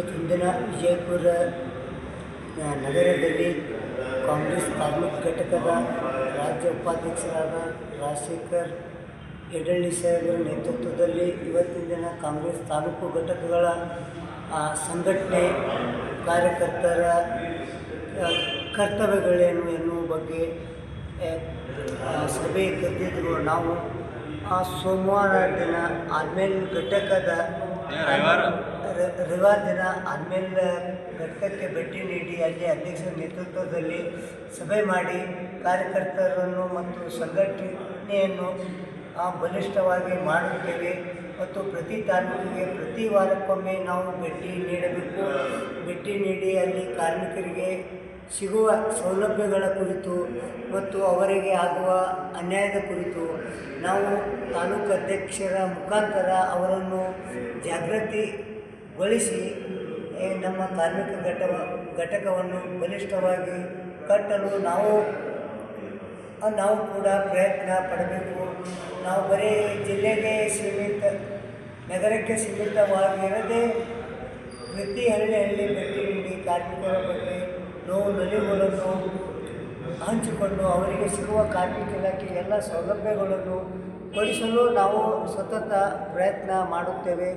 ಇವತ್ತಿನ ದಿನ ವಿಜಯಪುರ ನಗರದಲ್ಲಿ ಕಾಂಗ್ರೆಸ್ ಕಾರ್ಮಿಕ ಘಟಕದ ರಾಜ್ಯ ಉಪಾಧ್ಯಕ್ಷರಾದ ರಾಜಶೇಖರ್ ಯಡಳ್ಳಿ ಸಾಹೇಬರ ನೇತೃತ್ವದಲ್ಲಿ ಇವತ್ತಿನ ದಿನ ಕಾಂಗ್ರೆಸ್ ತಾಲೂಕು ಘಟಕಗಳ ಸಂಘಟನೆ ಕಾರ್ಯಕರ್ತರ ಕರ್ತವ್ಯಗಳೇನು ಎನ್ನುವ ಬಗ್ಗೆ ಸಭೆ ಕರೆದಿದ್ರು ನಾವು. ಆ ಸೋಮವಾರ ದಿನ ಆದ್ಮೇಲೆ ಘಟಕದ ರವಿವಾರ ದಿನ ಆದ್ಮೇಲೆ ಘಟಕಕ್ಕೆ ಭೇಟಿ ನೀಡಿ ಅಲ್ಲಿ ಅಧ್ಯಕ್ಷರ ನೇತೃತ್ವದಲ್ಲಿ ಸಭೆ ಮಾಡಿ ಕಾರ್ಯಕರ್ತರನ್ನು ಮತ್ತು ಸಂಘಟನೆಯನ್ನು ಬಲಿಷ್ಠವಾಗಿ ಮಾಡುತ್ತೇವೆ ಮತ್ತು ಪ್ರತಿ ತಾಲೂಕಿಗೆ ಪ್ರತಿ ವಾರಕ್ಕೊಮ್ಮೆ ನಾವು ಭೇಟಿ ನೀಡಬೇಕು. ಭೇಟಿ ನೀಡಿ ಅಲ್ಲಿ ಕಾರ್ಮಿಕರಿಗೆ ಸಿಗುವ ಸೌಲಭ್ಯಗಳ ಕುರಿತು ಮತ್ತು ಅವರಿಗೆ ಆಗುವ ಅನ್ಯಾಯದ ಕುರಿತು ನಾವು ತಾಲೂಕು ಅಧ್ಯಕ್ಷರ ಮುಖಾಂತರ ಅವರನ್ನು ಜಾಗೃತಿಗೊಳಿಸಿ ಏ, ನಮ್ಮ ಕಾರ್ಮಿಕ ಘಟ ಘಟಕವನ್ನು ಬಲಿಷ್ಠವಾಗಿ ಕಟ್ಟಲು ನಾವು ನಾವು ಕೂಡ ಪ್ರಯತ್ನ ಪಡಬೇಕು. ನಾವು ಬರೀ ಜಿಲ್ಲೆಗೆ ಸೀಮಿತ ನಗರಕ್ಕೆ ಸೀಮಿತವಾಗಿರದೆ ಪ್ರತಿ ಹಳ್ಳಿ ಹಳ್ಳಿ ಭೇಟಿ ನೀಡಿ ಕಾರ್ಮಿಕರ ಬಗ್ಗೆ ನೋವು ನಲಿಗಳನ್ನು ಹಂಚಿಕೊಂಡು ಅವರಿಗೆ ಸಿಗುವ ಕಾರ್ಮಿಕ ಇಲಾಖೆ ಎಲ್ಲ ಸೌಲಭ್ಯಗಳನ್ನು ಕೊಡಿಸಲು ನಾವು ಸತತ ಪ್ರಯತ್ನ ಮಾಡುತ್ತೇವೆ.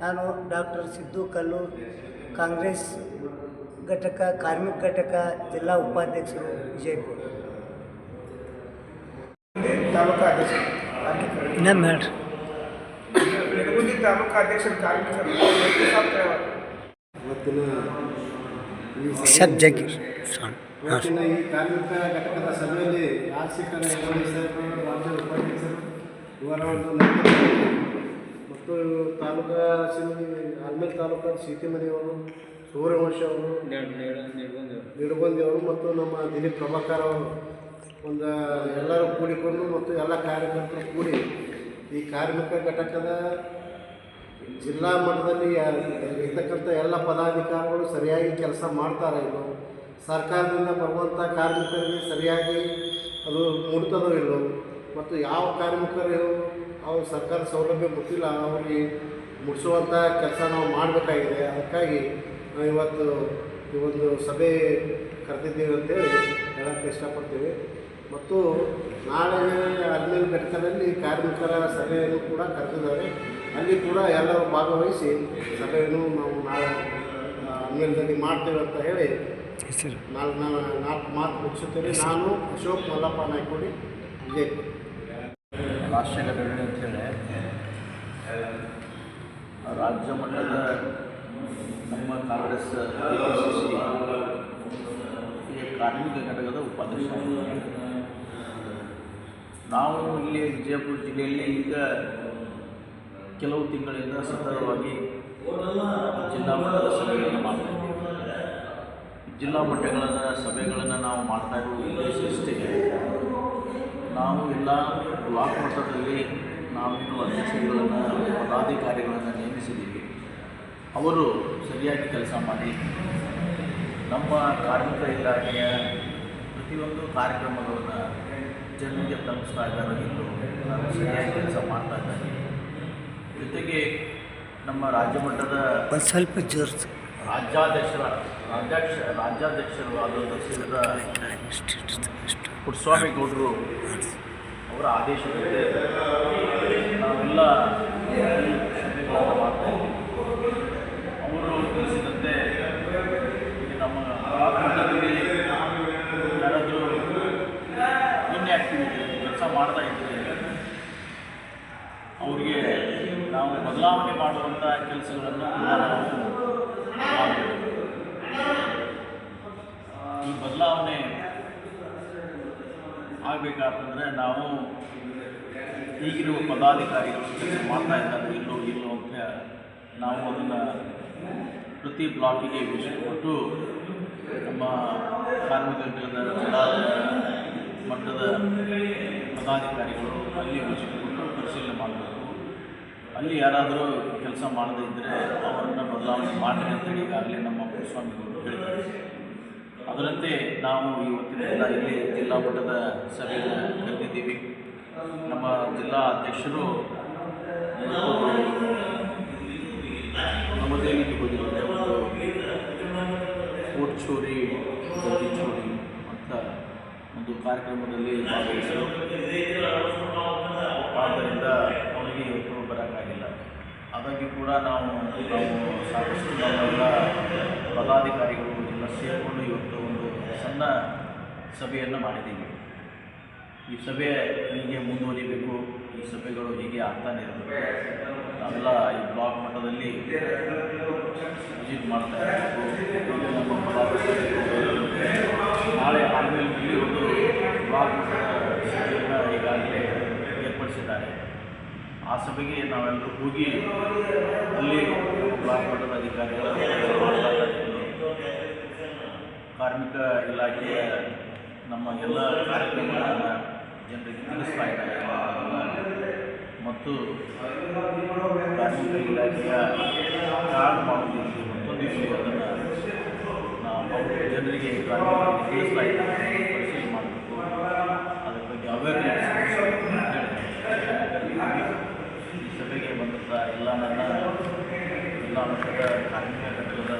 ನಾನು ಡಾಕ್ಟರ್ ಸಿದ್ದು ಕಲ್ಲೂರ್ ಕಾಂಗ್ರೆಸ್ ಘಟಕ ಕಾರ್ಮಿಕ ಘಟಕ ಜಿಲ್ಲಾ ಉಪಾಧ್ಯಕ್ಷರು ವಿಜಯಪುರ. ತಾಲೂಕು ಅಧ್ಯಕ್ಷ ಇನ್ನೊಮ್ಮೆ ಹೇಳ್ರಿ ನಿಡಗುಂದಿ ತಾಲೂಕಾ ಅಧ್ಯಕ್ಷರ ಕಾರ್ಮಿಕರು ಇವತ್ತಿನ ಈ ಸಭೆ- ಸಬ್ಜೆಕ್ಟ್ ಇವತ್ತಿನ ಈ ಕಾರ್ಮಿಕ ಘಟಕದ ಸಭೆಯಲ್ಲಿ ಸಾಹೇಬರು ರಾಜ್ಯ ಉಪಾಧ್ಯಕ್ಷರು ಇವರ ಒಂದು ಮತ್ತು ತಾಲೂಕಾ ಸಿಂಧಿ ಆಲ್ಮೇಲ್ ತಾಲೂಕಾ ಸೀತಿಮನಿಯವರು ಸೂರ್ಯವಂಶ ಅವರು ನಿಡಗೊಂದಿ ಅವರು. ಮತ್ತು ನಮ್ಮ ದಿಲೀಪ್ ಪ್ರಭಾಕರ್ ಅವರು ಒಂದು ಎಲ್ಲರೂ ಕೂಡಿಕೊಂಡು ಮತ್ತು ಎಲ್ಲ ಕಾರ್ಯಕರ್ತರು ಕೂಡಿ ಈ ಕಾರ್ಮಿಕ ಘಟಕದ ಜಿಲ್ಲಾ ಮಟ್ಟದಲ್ಲಿ ಇರ್ತಕ್ಕಂಥ ಎಲ್ಲ ಪದಾಧಿಕಾರಿಗಳು ಸರಿಯಾಗಿ ಕೆಲಸ ಮಾಡ್ತಾರೆ. ಇದು ಸರ್ಕಾರದಿಂದ ಬರುವಂಥ ಕಾರ್ಮಿಕರಿಗೆ ಸರಿಯಾಗಿ ಅದು ಮುಡ್ತದೋ ಇಲ್ಲೋ ಮತ್ತು ಯಾವ ಕಾರ್ಮಿಕರು ಅವ್ರು ಸರ್ಕಾರ ಸೌಲಭ್ಯ ಗೊತ್ತಿಲ್ಲ ಅವ್ರಿಗೆ ಮುಟ್ಟಿಸುವಂಥ ಕೆಲಸ ನಾವು ಮಾಡಬೇಕಾಗಿದೆ. ಅದಕ್ಕಾಗಿ ನಾವು ಇವತ್ತು ಈ ಒಂದು ಸಭೆ ಕರೆದಿದ್ದೀವಿ ಅಂತೇಳಿ ಹೇಳೋಕ್ಕೆ ಇಷ್ಟಪಡ್ತೀವಿ. ಮತ್ತು ನಾಳೆ ಹದಿನೈದು ಘಟಕದಲ್ಲಿ ಕಾರ್ಮಿಕರ ಸಭೆಯನ್ನು ಕೂಡ ಕರೆದಿದ್ದಾರೆ. ಅಲ್ಲಿ ಕೂಡ ಎಲ್ಲರೂ ಭಾಗವಹಿಸಿ ಸಭೆಯನ್ನು ನಾವು ನಾಳೆ ಹನ್ನೆರಡರಲ್ಲಿ ಮಾಡ್ತೇವೆ ಅಂತ ಹೇಳಿ ನಾಲ್ಕು ನಾಲ್ಕು ಮಾತು ಮುಗಿಸುತ್ತೇನೆ. ನಾನು ಅಶೋಕ್ ಮಲ್ಲಪ್ಪ ನಾಯ್ಕೋಡಿ ವಿಜಯಪುರ. ರಾಷ್ಟ್ರೀಯ ಅಂತ ಅಂತೇಳಿ ರಾಜ್ಯ ಮಟ್ಟದ ನಮ್ಮ ಕಾಂಗ್ರೆಸ್ ಈ ಕಾರ್ಮಿಕ ಘಟಕದ ಉಪಾಧ್ಯಕ್ಷ ನಾವು ಇಲ್ಲಿ ವಿಜಯಪುರ ಜಿಲ್ಲೆಯಲ್ಲಿ ಈಗ ಕೆಲವು ತಿಂಗಳಿಂದ ಸತತವಾಗಿ ಜಿಲ್ಲಾ ಮಟ್ಟದ ಸಭೆಗಳನ್ನು ಮಾಡ್ತಾ ಜಿಲ್ಲಾ ಮಟ್ಟಗಳ ಸಭೆಗಳನ್ನು ನಾವು ಮಾಡ್ತಾ ಇರುವ ಉದ್ದೇಶ ನಾವು ಎಲ್ಲ ಬ್ಲಾಕ್ ಮಟ್ಟದಲ್ಲಿ ನಾವಿನ್ನು ಅಧ್ಯಕ್ಷರುಗಳನ್ನು ಪದಾಧಿಕಾರಿಗಳನ್ನು ನೇಮಿಸಿದ್ದೀವಿ. ಅವರು ಸರಿಯಾಗಿ ಕೆಲಸ ಮಾಡಿ ನಮ್ಮ ಕಾರ್ಮಿಕ ಇಲಾಖೆಯ ಪ್ರತಿಯೊಂದು ಕಾರ್ಯಕ್ರಮಗಳನ್ನು ಜನರಿಗೆ ತಲುಪಿಸ್ತಾ ಇದ್ದಾರೆ ಎಂದು ನಾನು ಸರಿಯಾಗಿ ಕೆಲಸ ಮಾಡ್ತಾ ಇದ್ದಾರೆ. ಜೊತೆಗೆ ನಮ್ಮ ರಾಜ್ಯ ಮಟ್ಟದ ಸ್ವಲ್ಪ ಜೋರ್ಸ್. ರಾಜ್ಯಾಧ್ಯಕ್ಷರ ರಾಜ್ಯಾಧ್ಯಕ್ಷ ರಾಜ್ಯಾಧ್ಯಕ್ಷರು ಆದಂಥ ಶ್ರೀಯುತ ಪುಟ್ಟಸ್ವಾಮಿ ಗೌಡರು ಅವರ ಆದೇಶದಂತೆ ನಾವೆಲ್ಲ ಈ ಸಭೆಗಳನ್ನು ಮಾಡ್ತಾ ಅವರು ತಿಳಿಸಿದಂತೆ ನಮ್ಮ ಮಟ್ಟದಲ್ಲಿ ಯಾರಾದರೂ ಇನ್ಆ್ಯಕ್ಟಿವಿಟಿ ಕೆಲಸ ಮಾಡ್ತಾ ಇದ್ದೀವಿ ಅವರಿಗೆ ನಾವು ಬದಲಾವಣೆ ಮಾಡುವಂಥ ಕೆಲಸಗಳನ್ನು ನಾವು ಮಾಡಬೇಕು ಈ ಬದಲಾವಣೆ ಆಗಬೇಕಾತಂದರೆ ನಾವು ಈಗಿರುವ ಪದಾಧಿಕಾರಿಗಳು ಮಾಡ್ತಾ ಇದ್ದಾರೆ, ಇಲ್ಲೋ ಇಲ್ಲೋ ಅಂತ ನಾವು ಅದನ್ನು ಪ್ರತಿ ಬ್ಲಾಕಿಗೆ ವಿಷಯ ಕೊಟ್ಟು ನಮ್ಮ ಕಾರ್ಮಿಕ ಜಿಲ್ಲಾ ಮಟ್ಟದ ಪದಾಧಿಕಾರಿಗಳು ಅಲ್ಲಿ ವಿಷಯ ಕೊಟ್ಟು ಪರಿಶೀಲನೆ ಮಾಡಬೇಕು. ಅಲ್ಲಿ ಯಾರಾದರೂ ಕೆಲಸ ಮಾಡದೇ ಇದ್ದರೆ ಅವರನ್ನು ಬದಲಾವಣೆ ಮಾಡಿ ಅಂತೇಳಿ ಈಗಾಗಲೇ ನಮ್ಮ ಸ್ವಾಮಿಗಳು ಹೇಳಿದ್ದಾರೆ. ಅದರಂತೆ ನಾವು ಇವತ್ತಿನ ದಿನ ಇಲ್ಲಿ ಜಿಲ್ಲಾ ಮಟ್ಟದ ಸಭೆಯನ್ನು ಕರೆದಿದ್ದೀವಿ ನಮ್ಮ ಜಿಲ್ಲಾ ಅಧ್ಯಕ್ಷರು ನಮ್ಮ ಹೋಗಿದ್ದಾರೆ ಒಂದು ಕೋಟ್ ಚೋರಿ ಚೋರಿ ಅಂತ ಒಂದು ಕಾರ್ಯಕ್ರಮದಲ್ಲಿ ಭಾಗವಹಿಸಲು ಆದ್ದರಿಂದ ಅವರಿಗೆ ಇವತ್ತು ಬರೋಕ್ಕಾಗಿಲ್ಲ. ಹಾಗಾಗಿ ಕೂಡ ನಾವು ನಾವು ಸಾಕಷ್ಟು ನಮ್ಮೆಲ್ಲ ಪದಾಧಿಕಾರಿಗಳು ಸೇರಿಕೊಂಡು ಇವತ್ತು ಒಂದು ಸಣ್ಣ ಸಭೆಯನ್ನು ಮಾಡಿದ್ದೀವಿ. ಈ ಸಭೆ ಹೀಗೆ ಮುಂದುವರಿಬೇಕು, ಈ ಸಭೆಗಳು ಹೀಗೆ ಆಗ್ತಾನೆ ಇರಬೇಕು ನಾವೆಲ್ಲ ಈ ಬ್ಲಾಕ್ ಮಟ್ಟದಲ್ಲಿ ವಿಸಿಟ್ ಮಾಡ್ತಾ ಇರಬೇಕು. ನಾಳೆ ಆಮೇಲೆ ಒಂದು ಬ್ಲಾಕ್ ಸಭೆಯನ್ನು ಈಗಾಗಲೇ ಏರ್ಪಡಿಸಿದ್ದಾರೆ. ಆ ಸಭೆಗೆ ನಾವೆಲ್ಲರೂ ಹೋಗಿ ಅಲ್ಲಿ ಬ್ಲಾಕ್ ಮಟ್ಟದ ಅಧಿಕಾರಿಗಳನ್ನು ಮಾತಾಡಿಕೊಂಡು ಕಾರ್ಮಿಕ ಇಲಾಖೆಯ ನಮ್ಮ ಎಲ್ಲ ಕಾರ್ಯಕ್ರಮಗಳನ್ನು ಜನರಿಗೆ ತಿಳಿಸ್ತಾ ಇದ್ದಾರೆ. ಮತ್ತು ಕಾರ್ಮಿಕ ಇಲಾಖೆಯ ಕಾರ್ಡ್ ಮಾಡುವುದಕ್ಕೆ ಮತ್ತೊಂದು ವಿಷಯ ಅದನ್ನು ನಾವು ಜನರಿಗೆ ಕಾರ್ಮಿಕರಿಗೆ ತಿಳಿಸ್ತಾ ಇದ್ದಾರೆ ಪರಿಶೀಲನೆ ಮಾಡಬೇಕು. ಅದರ ಬಗ್ಗೆ ಅವೇರ್ನೆಸ್ ಈ ಸಭೆಗೆ ಬಂದಂಥ ಎಲ್ಲ ನನ್ನ ಎಲ್ಲ ಮಟ್ಟದ ಕಾರ್ಮಿಕ ಘಟಕದ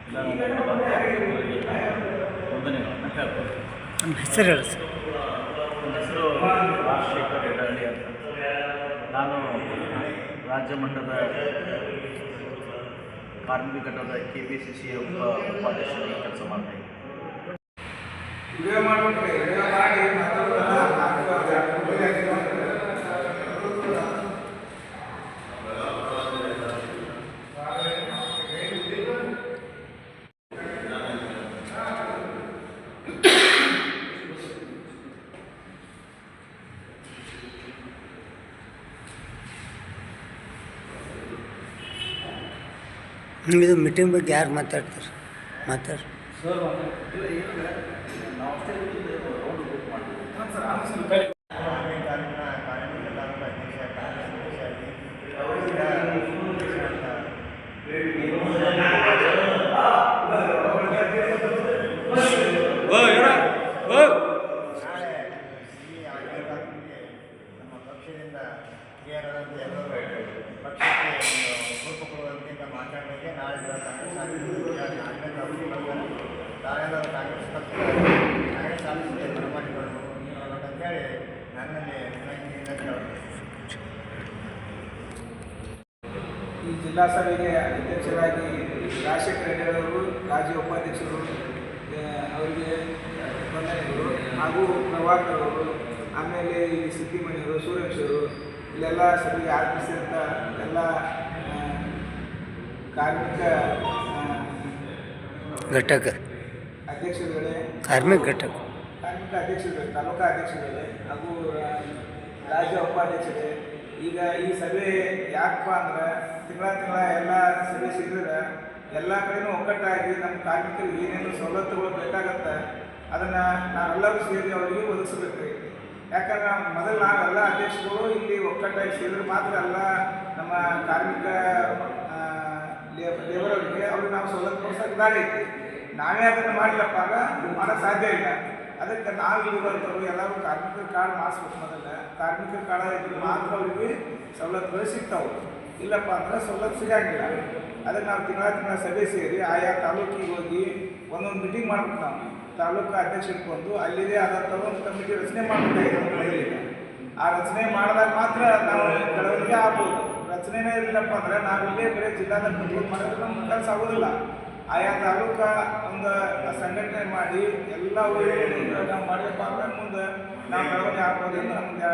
ಎಲ್ಲ ನನ್ನ ಪದಾಧಿಕಾರಿಗಳಿಗೆ ವಂದನೆಗಳನ್ನು ಹೇಳ್ಬೋದು ನಮ್ಮ ಹೆಸರು ಹೇಳಿ ಸರ್. ನನ್ನ ಹೆಸರು ರಾಜಶೇಖರ್ ಎಡಳ್ಳಿ ಅಂತ. ನಾನು ರಾಜ್ಯ ಮಟ್ಟದ ಕಾರ್ಮಿಕ ಘಟಕದ ಕೆ ಪಿ ಸಿ ಸಿ ಒಬ್ಬ ಉಪಾಧ್ಯಕ್ಷರಾಗಿ ಕೆಲಸ ಮಾಡ್ತೀನಿ ಇದ್ದೀನಿ. ನಿಮ್ಮದು ಮೀಟಿಂಗ್ ಬಗ್ಗೆ ಯಾರು ಮಾತಾಡ್ತಾರೆ? ಮಾತಾಡ್ರಿ ನಾಳೆ ಈ ಆಗಿರೋದಕ್ಕೆ ನಮ್ಮ ಪಕ್ಷದಿಂದ ಹಿರಿಯರಾದಂಥ ಎಲ್ಲರೂ ಪಕ್ಷಕ್ಕೆ ಒಂದು ಗುರುತು ಕೊಡುವಂತೆ ಮಾತಾಡೋಕ್ಕೆ ನಾಳೆ ಕಾಂಗ್ರೆಸ್ ಕಾಂಗ್ರೆಸ್ ಅವರು ಬರ್ತಾರೆ ನಾಳೆ ನಾವು ಕಾಂಗ್ರೆಸ್ ಪಕ್ಷ ಕಾಂಗ್ರೆಸ್ ಆಫೀಸ್ಗೆ ಬರಮಾಡಿಕೊಂಡು ಅಂತೇಳಿ ನನ್ನಲ್ಲಿ ವಿನಂತಿಯಿಂದ ಕೇಳೋದು ಈ ಜಿಲ್ಲಾ ಸಭೆಗೆ ಅಧ್ಯಕ್ಷರಾಗಿ ರಾಜಶೇಖರ ರೆಡ್ಡಿಯವರು ರಾಜ್ಯ ಉಪಾಧ್ಯಕ್ಷರು ಅವರಿಗೆ ವಂದನೆಗಳು. ಹಾಗೂ ಪ್ರಭಾಕರ್ ಅವರು ಆಮೇಲೆ ಈ ಸಿದ್ದಿಮಣಿಯವರು ಸೂರ್ಯವಂಶರು ಇಲ್ಲೆಲ್ಲ ಸಭೆಗೆ ಆಗಮಿಸಿದಂಥ ಎಲ್ಲ ಕಾರ್ಮಿಕ ಘಟಕ. ಅಧ್ಯಕ್ಷರುಗಳೇ ಕಾರ್ಮಿಕ ಘಟಕ. ಕಾರ್ಮಿಕ ಅಧ್ಯಕ್ಷರುಗಳು ತಾಲೂಕಾ ಅಧ್ಯಕ್ಷರುಗಳೇ ಹಾಗೂ ರಾಜ್ಯ ಉಪಾಧ್ಯಕ್ಷರೇ. ಈಗ ಈ ಸಭೆ ಯಾಕಪ್ಪ ಅಂದ್ರೆ ತಿಂಗಳ ತಿಂಗಳ ಎಲ್ಲ ಸಭೆ ಸಿಗಿದ್ರೆ ಎಲ್ಲ ಕಡೆನೂ ಒಕ್ಕಟ್ಟಾಗಿ ನಮ್ಮ ಕಾರ್ಮಿಕರಿಗೆ ಏನೇನು ಸವಲತ್ತುಗಳು ಬೇಕಾಗತ್ತೆ ಅದನ್ನು ನಾವೆಲ್ಲರೂ ಸೇರಿ ಅವರಿಗೆ ಒದಗಿಸ್ಬೇಕು ರೀ ಯಾಕಂದ್ರೆ ಮೊದಲು ನಾವೆಲ್ಲ ಅಧ್ಯಕ್ಷರು ಇಲ್ಲಿ ಒಕ್ಕಟ್ಟಾಗಿ ಸೇರಿದ್ರೆ ಮಾತ್ರ ಎಲ್ಲ ನಮ್ಮ ಕಾರ್ಮಿಕ ಲೇಬರ್ ಅವರಿಗೆ ಅವ್ರಿಗೆ ನಾವು ಸವಲತ್ತು ಕೊಡ್ಸೋಕೆ ದಾರಿ ಐತಿ ನಾವೇ ಅದನ್ನು ಮಾಡಲಪ್ಪ ಮಾಡೋಕ್ಕೆ ಸಾಧ್ಯ ಇಲ್ಲ. ಅದಕ್ಕೆ ನಾವು ಇಲ್ಲಿ ಇರುವಂಥವ್ರು ಎಲ್ಲರೂ ಕಾರ್ಮಿಕರ ಕಾರ್ಡ್ ಮಾಡಿಸ್ಬೇಕು ಮೊದಲ. ಕಾರ್ಮಿಕರ ಕಾರ್ಡ್ ಇದ್ರೆ ಮಾತ್ರ ಅವರಿಗೆ ಸವಲತ್ತುಗಳು ಸಿಗ್ತಾವೆ. ಇಲ್ಲಪ್ಪ ಅಂದ್ರೆ ಸವಲತ್ತು ಸಿಗಂಗಿಲ್ಲ. ಅದಕ್ಕೆ ನಾವು ತಿಂಗಳ ತಿಂಗಳ ಸಭೆ ಸೇರಿ ಆಯಾ ತಾಲೂಕಿಗೆ ಹೋಗಿ ಒಂದೊಂದು ಮೀಟಿಂಗ್ ಮಾಡ್ಬೇಕು ನಾವು ತಾಲೂಕು ಅಧ್ಯಕ್ಷರಿಗೆ ಬಂದು ಅಲ್ಲಿದೆ ಆದಂಥ ಒಂದು ಕಮಿಟಿ ರಚನೆ ಮಾಡಬೇಕಾಗಿದೆ ಮೊದಲಿಗೆ ಆ ರಚನೆ ಮಾಡಿದಾಗ ಮಾತ್ರ ನಾವು ಬೆಳವಣಿಗೆ ಆಗ್ಬೋದು. ರಚನೆನೇ ಇರಲಿಲ್ಲಪ್ಪ ಅಂದ್ರೆ ನಾವಿಲ್ಲೇ ಬೇರೆ ಜಿಲ್ಲಾದಲ್ಲಿ ಕಂಟ್ರೋಲ್ ಮಾಡಿದ್ರೆ ನಮ್ಮ ಕೆಲಸ ಆಗೋದಿಲ್ಲ. ಆಯಾ ತಾಲೂಕ ಒಂದು ಸಂಘಟನೆ ಮಾಡಿ ಎಲ್ಲ ಊರಿಗೆ ನಾವು ಮಾಡಬೇಕು ಅಂದ್ರೆ ಮುಂದೆ ನಾವು ಬೆಳವಣಿಗೆ ಆಗ್ಬೋದು ಅಂತ ನಮ್ಗೆ